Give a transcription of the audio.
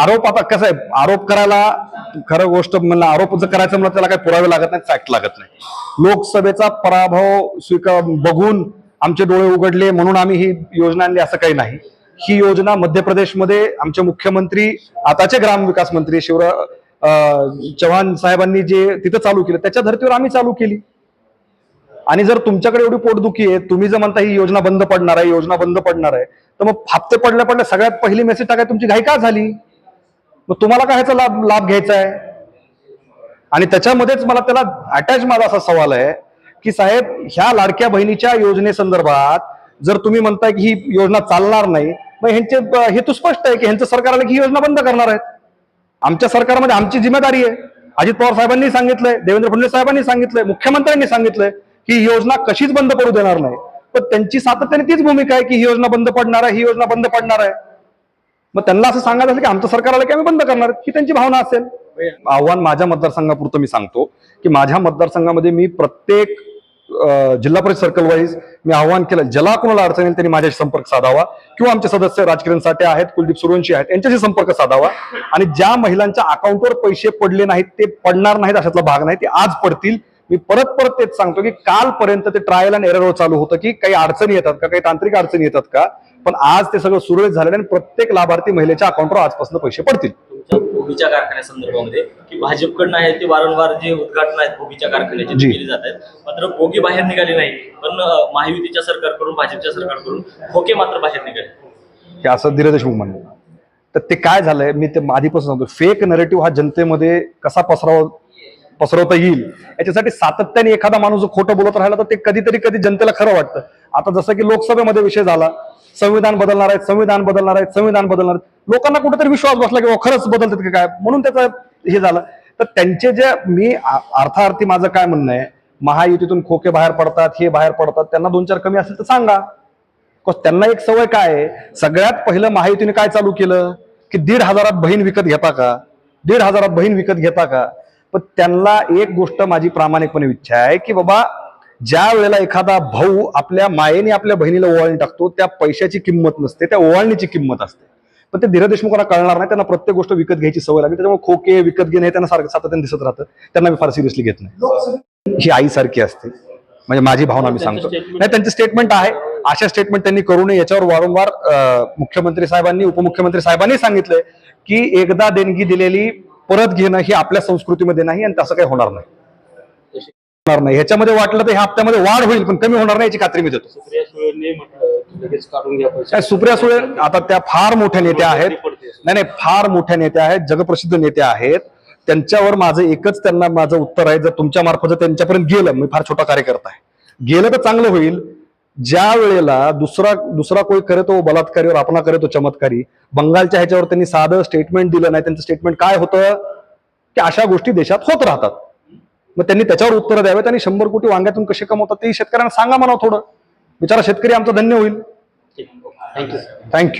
आरोप आता कसं आहे? आरोप करायला खरं गोष्ट म्हणलं आरोप जर करायचं म्हणलं त्याला काही पुरावे लागत नाही फॅक्ट लागत नाही लोकसभेचा पराभव स्वीकार बघून आमचे डोळे उघडले म्हणून आम्ही ही योजना आणली असं काही नाही. ही योजना मध्य प्रदेशमध्ये आमचे मुख्यमंत्री आताचे ग्रामविकास मंत्री शिवराज चव्हाण साहेबांनी जे तिथं चालू केलं त्याच्या धर्तीवर आम्ही चालू केली. आणि जर तुमच्याकडे एवढी पोटदुखी आहे तुम्ही जर म्हणता ही योजना बंद पडणार आहे योजना बंद पडणार आहे तर मग हप्ते पडल्या पडल्या सगळ्यात पहिली मेसेज टाकाय तुमची घाई का झाली? मग तुम्हाला काय ह्याचा लाभ लाभ घ्यायचा आहे? आणि त्याच्यामध्येच मला त्याला अटॅच माझा असा सवाल आहे की साहेब ह्या लाडक्या बहिणीच्या योजनेसंदर्भात जर तुम्ही म्हणताय की ही योजना चालणार नाही मग ह्यांचे हेतू स्पष्ट आहे की ह्यांचं सरकार आलं की ही योजना बंद करणार आहेत? आमच्या सरकारमध्ये आमची जिम्मेदारी आहे. अजित पवार साहेबांनी सांगितलंय देवेंद्र फडणवीस साहेबांनी सांगितलंय मुख्यमंत्र्यांनी सांगितलंय की ही योजना कशीच बंद पडू देणार नाही. पण त्यांची सातत्याने तीच भूमिका आहे की ही योजना बंद पडणार आहे ही योजना बंद पडणार आहे. मग त्यांना असं सांगायचं असेल की आमचं सरकार आलं की आम्ही बंद करणार ही त्यांची भावना असेल. आव्हान माझ्या मतदारसंघापुरतं मी सांगतो की माझ्या मतदारसंघामध्ये मी प्रत्येक जिल्हा परिषद सर्कल वाईज मी आव्हान केलं. ज्याला कोणाला अडचण येईल त्यांनी माझ्याशी संपर्क साधावा किंवा आमचे सदस्य राजकिरण साठे आहेत कुलदीप सुरवंशी आहेत यांच्याशी संपर्क साधावा. आणि ज्या महिलांच्या अकाउंटवर पैसे पडले नाहीत ते पडणार नाहीत अशातला भाग नाही ते आज पडतील. मी परत परत तेच सांगतो की कालपर्यंत ते ट्रायल अँड एरर चालू होतं की काही अडचणी येतात का काही तांत्रिक अडचणी येतात का? पण आज ते सगळं सुरळीत झालेलं आणि प्रत्येक लाभार्थी महिलेच्या अकाउंटवर आजपासून पैसे पडतील. भोगीच्या कारखान्यासंदर्भामध्ये की भाजपकडनं आहे ते वारंवार जे उद्घाटन आहेत भोगीच्या कारखान्याचे. केले जात आहेत मात्र भोगी बाहेर निघाले नाही. पण महायुतीच्या सरकारकडून भाजपच्या सरकारकडून खोके मात्र बाहेर निघाले. हे असं धीरज देशमुख म्हणणं. तर ते काय झालंय? मी ते आधीपासून सांगतो. फेक नरेटिव्ह हा जनतेमध्ये कसा पसराव पसरवता येईल. याच्यासाठी सातत्याने एखादा माणूस जो खोटं बोलत राहिला तर ते कधीतरी कधी जनतेला खरं वाटतं. आता जसं की लोकसभेमध्ये विषय झाला संविधान बदलणार आहेत संविधान बदलणार आहेत संविधान बदलणार आहेत. लोकांना कुठेतरी विश्वास बसला की खरंच बदलतात की काय? म्हणून त्याचं हे झालं. तर त्यांचे जे मी अर्थार्थी माझं काय म्हणणं आहे महायुतीतून खोके बाहेर पडतात हे बाहेर पडतात त्यांना दोन चार कमी असेल तर सांगा. त्यांना एक सवय काय आहे? सगळ्यात पहिलं महायुतीने काय चालू केलं? की दीड हजारात बहीण विकत घेता का? दीड हजारात बहीण विकत घेता का? पण त्यांना एक गोष्ट माझी प्रामाणिकपणे इच्छा आहे की बाबा ज्या वेळेला एखादा भाऊ आपल्या मायेने आपल्या बहिणीला ओवाळणी टाकतो त्या पैशाची किंमत नसते त्या ओवाळणीची किंमत असते. पण ते धीरज देशमुखांना कळणार नाही त्यांना प्रत्येक गोष्ट विकत घ्यायची सवय लागली त्याच्यामुळे खोके विकत घेणे त्यांना सारखं सातत्याने दिसत राहतं. त्यांना मी फार सिरियसली घेत नाही. ही आईसारखी असते. म्हणजे माझी भावना मी सांगतो. नाही त्यांचं स्टेटमेंट आहे. अशा स्टेटमेंट त्यांनी करू नये याच्यावर वारंवार मुख्यमंत्री साहेबांनी उपमुख्यमंत्री साहेबांनी सांगितलंय की एकदा देणगी दिलेली परत घेणं ही आपल्या संस्कृतीमध्ये नाही आणि तसं काही होणार नाही. होणार नाही. ह्याच्यामध्ये वाटलं तर ह्या हप्त्यामध्ये वाढ होईल पण कमी होणार नाही याची खात्री मी देतो. सुप्रिया सुळेंनी म्हटलं की लगेच काढून घ्या पैसे. काय सुप्रिया सुळे आता त्या फार मोठ्या नेत्या आहेत. नाही नाही फार मोठ्या नेत्या आहेत जगप्रसिद्ध नेत्या आहेत. त्यांच्यावर माझं एकच त्यांना माझं उत्तर आहे जर तुमच्या मार्फत जर त्यांच्यापर्यंत गेलं मी फार छोटा कार्यकर्ता आहे. गेलं तर चांगलं होईल ज्या वेळेला दुसरा दुसरा कोणी करे तो बलात्कारीवर आपणा करे तो चमत्कारी बंगालच्या ह्याच्यावर त्यांनी साधं स्टेटमेंट दिलं नाही त्यांचं स्टेटमेंट काय होतं? की अशा गोष्टी देशात होत राहतात. मग त्यांनी त्याच्यावर उत्तर द्यावेत आणि शंभर कोटी वांग्यातून कसे कमवतात ते शेतकऱ्यांना सांगा म्हणा थोडं. बिचारा शेतकरी आमचा धन्य होईल. Thank you thank you